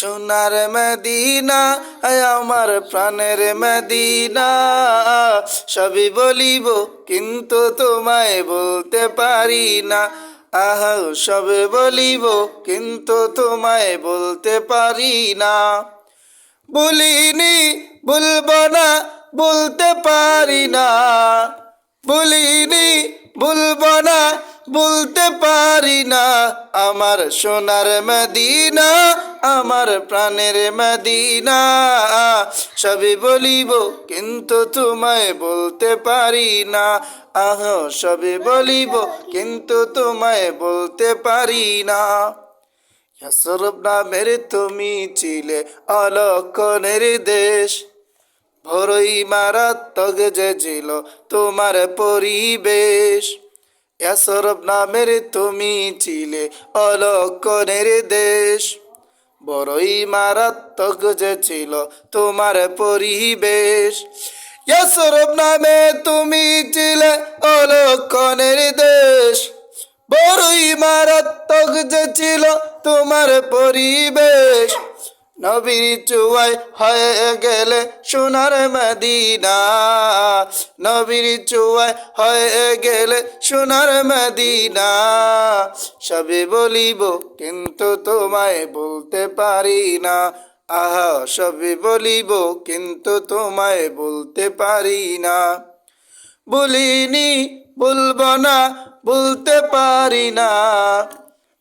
সোনার মদিনা আমার প্রাণের মদিনা। সবই বলিব, কিন্তু তোমায় বলতে পারি না। আহ, সবে বলিব, কিন্তু তোমায় বলতে পারি না। বলিনি বলব না, বলতে পারি না। বলিনি বলব না, বলতে পারি না। আমার সোনার মদিনা আমার প্রাণের মদিনা। সবই বলিব, কিন্তু তোমায় বলতে পারি না। আহ সবে বলিব, কিন্তু তোমায় বলতে পারি না। ইয়াসরব নামের তুমি ছিলে অলক্ষণের দেশ। ভরই মারাত্মক যে ছিল তোমার পরিবেশ। ইয়াসরব নামের তুমি ছিলে অলক্ষণের দেশ। বড়ই মারাত্মক যে ছিল তোমার পরিবেশ। ইয়াসরব নামে তুমি ছিলে অলক্ষণের দেশ। বড়ই মারাত্মক যে ছিল তোমার পরিবেশ। নবীর চুয়াই হয়ে গেলে সোনার মদিনা। নবীর চুয়াই হয়ে গেলে সোনার মদিনা। সবে বলিব, কিন্তু তোমায় বলতে পারি না। আহা, সবে বলিব, কিন্তু তোমায় বলতে পারি না। বলিনি, বলব না, বলতে পারি না।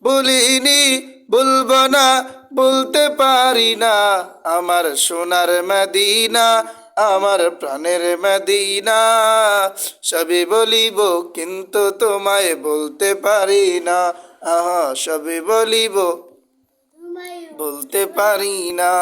বলিনি, বলব না বলতে পারি না আমার সোনার মদিনা আমার প্রাণের মদিনা। সবই বলিব কিন্তু তোমায় বলতে পারি না। আহা সবই বলিব বলতে পারি না।